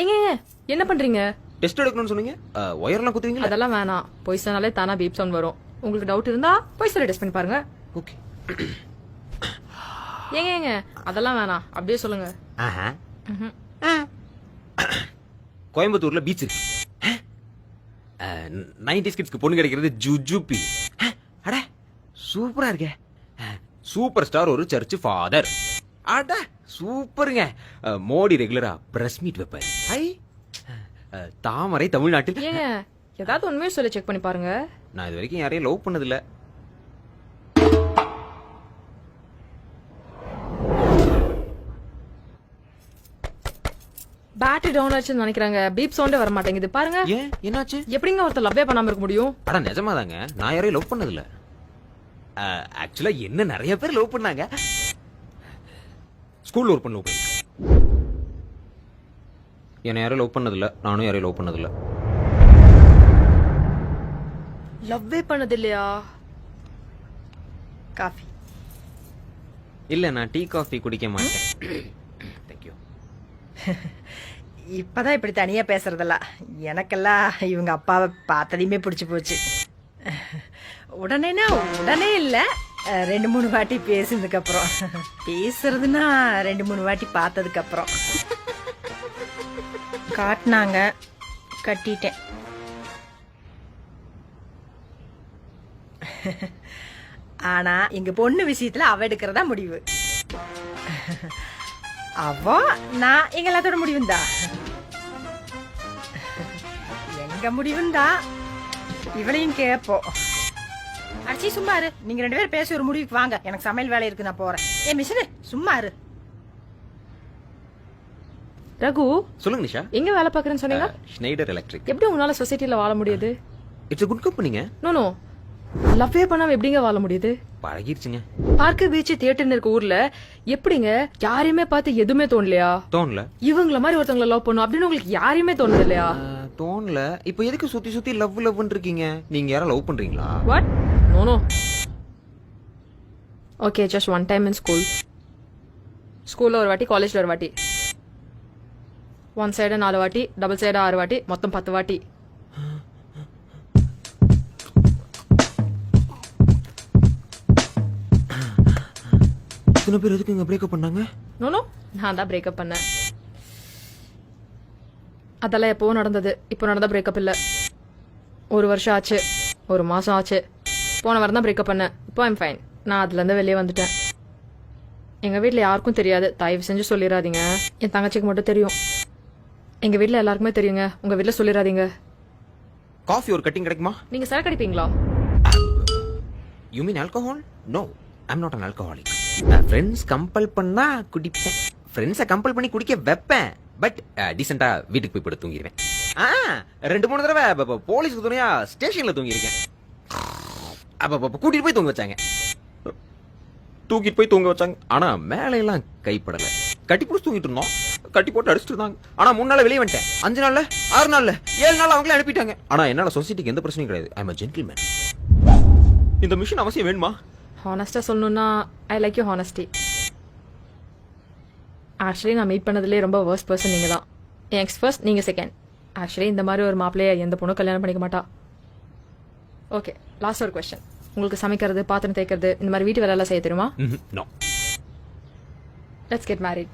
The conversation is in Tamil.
ஏங்க என்ன பண்றீங்க? டெஸ்ட் எடுக்கணும்னு சொன்னீங்க? ஒயர்லாம் குத்துவீங்களா அதெல்லாம் வேணாம். போய் சொன்னாலே தானா பீப் சவுண்ட் வரும். உங்களுக்கு டவுட் இருந்தா போய் சொல்ல டெஸ்ட் பண்ணி பாருங்க. ஓகே ஏங்க ஏங்க அதெல்லாம் வேணாம். அப்படியே சொல்லுங்க. கோயம்புத்தூர்ல பீச் இருக்கு. நைன்டி கிட்ஸ்க்கு பொண்ணு கிடைக்கிறது ஜுஜுபி. அட சூப்பரா இருக்கே. சூப்பர் ஸ்டார் ஒரு சர்ச் ஃபாதர் அட சூப்பருங்க. மோடி ரெகுலரா பிரஸ் மீட் வைப்பாரு. ஐ தாமரை தமிழ்நாட்டில். ஏங்க ஏதாவது உண்மையை சொல்லி செக் பண்ணி பாருங்க. நான் இது வரைக்கும் யாரையும் லவ் பண்ணதில்ல. பேட்டரி டவுன் ஆச்சுன்னு நினைக்கிறாங்க. பீப் சவுண்டே வர மாட்டேங்குது பாருங்க. ஏன்? என்னாச்சு? எப்படிங்க ஒருத்தர் லவ்வே பண்ணாம இருக்க முடியும்? அட நிஜமாதாங்க. நான் யாரையும் லவ் பண்ணதில்ல. ஆக்சுவலா என்ன நிறைய பேர் லவ் பண்ணாங்க. ஸ்கூல்ல ஒரு பொண்ணு லவ் என்னை யாரும் லவ் பண்ணதில்ல நானும் யாரையும் லவ் பண்ணதில்ல. லவ்வே பண்ணது இல்லையா காஃபி. இல்ல நான் டீ காஃபி குடிக்க மாட்டேன். தேங்க்யூ இப்பதான் இப்படி தனியா பேசுறதல்ல எனக்கெல்லாம் இவங்க அப்பாவை பார்த்ததையுமே பிடிச்சு போச்சு. உடனேனா உடனே இல்ல. ரெண்டு மூணு வாட்டி பேசினதுக்கு அப்புறம் பேசுறதுன்னா ரெண்டு மூணு வாட்டி பார்த்ததுக்கு அப்புறம் காட்டினாங்க. கட்டிட்டேன். ஆனா எங்க பொண்ணு விஷயத்துல அவ எடுக்கிறதா முடிவு. அவ நான் எங்க எல்லாத்தோட முடிவுந்தா? எங்க முடிவுந்தா? இவளையும் கேப்போம். அடிச்சி சும்மா இரு. நீங்க ரெண்டு பேரும் பேசி ஒரு முடிவுக்கு வாங்க. எனக்கு சமையல் வேலை இருக்கு நான் போறேன். ஏ மிஷினு சும்மா இரு. ரகு சொல்லுங்க நிஷா. எங்க வேலை பாக்குறேன்னு சொன்னீங்க? Schneider electric. எப்படி உங்களால சொசைட்டில வாழ முடியுது? இட்ஸ் குட் கம்பெனிங்க நோ நோ லவ்வே பண்ணாம எப்படிங்க வாழ முடியுது? பழகிருச்சுங்க. பார்க்க பீச் தியேட்டர்னு இருக்க ஊர்ல எப்படிங்க யாரையுமே பார்த்து எதுவுமே தோணலையா? தோணல. இவங்கள மாதிரி ஒருத்தவங்கள லவ் பண்ணும் அப்படின்னு உங்களுக்கு யாரையுமே தோணுது இல்லையா தோணல. இப்போ எதுக்கு சுத்தி சுத்தி லவ் லவ்னு இருக்கீங்க? நீங்க யாரும் லவ் பண்றீங்களா? What no no okay just one time in school ஸ்கூல்ல ஒரு வாட்டி காலேஜ்ல ஒரு வாட்டி. ஒன் சைடு நாலு வாட்டி டபுள் சைடு ஆறு வாட்டி மொத்தம் பத்து வாட்டி. இத்தனை பேர் எதுக்குங்க பிரேக்கப் பண்ணாங்க? நோ நோ நான் தான் பிரேக்கப் பண்ணேன். அதெல்லாம் எப்போ நடந்தது. இப்போ நடந்த பிரேக்கப் இல்ல. ஒரு வருஷம் ஆச்சு. ஒரு மாசம் ஆச்சு. போன வாரம் தான் பிரேக்கப் பண்ணேன். இப்போ ஐம் ஃபைன் நான் அதுல இருந்து வெளியே வந்துட்டேன். எங்க வீட்ல யாருக்கும் தெரியாது. தயவு செஞ்சு சொல்லிடாதீங்க என் தங்கச்சிக்கு மட்டும் தெரியும். எங்க வீட்ல எல்லாருக்குமே தெரியுங்க. உங்க வீட்ல சொல்லிடாதீங்க காஃபி ஒரு கட்டிங் கிடைக்குமா? நீங்க சரக்கு அடிப்பீங்களா you mean alcohol no I'm not an alcoholic friends compel பண்ணா குடிப்பேன். ஃப்ரெண்ட்ஸை கம்பல் பண்ணி குடிக்க வைப்பேன். பட் டீசெண்டா வீட்டுக்கு போய் படுத்து தூங்கிடுவேன் ஆ ரெண்டு மூணு தடவை போலீஸ்க்கு துணையா ஸ்டேஷன்ல தூங்கியிருக்கேன். அப்ப கூட்டிட்டு போய் தூங்க வச்சாங்க. தூக்கிட்டு போய் தூங்க வச்சாங்க. ஆனா மேலே எல்லாம் கைப்படல. கட்டி பிடிச்சி தூங்கிட்டு இருந்தோம். கட்டி போட்டு அடிச்சிட்டு இருந்தாங்க ஆனா மூணு நாள் வெளியே வந்துட்டேன். அஞ்சு நாள்ல? ஆறு நாள்ல? ஏழு நாள் அவங்களே அனுப்பிட்டாங்க. ஆனா என்னால சொசைட்டிக்கு எந்த பிரச்சனையும் கிடையாது. ஐ எம் ஜென்டில்மேன் இந்த மிஷின் அவசியம் வேணுமா? ஹானஸ்டா சொல்லணும்னா I like you honesty actually நான் மீட் பண்ணதுலேயே ரொம்ப வேர்ஸ்ட் பர்சன் நீங்க தான் எக்ஸ் ஃபர்ஸ்ட் நீங்க செகண்ட் ஆக்சுவலி இந்த மாதிரி ஒரு மாப்பிளைய எந்த பொண்ணும் கல்யாணம் பண்ணிக்க மாட்டா. ஓகே லாஸ்ட் ஒரு கொஸ்டின் உங்களுக்கு சமைக்கிறது பாத்திரம் தேய்க்கிறது இந்த மாதிரி வீட்டு வேலை எல்லாம் செய்ய தெரியுமா? Let's get married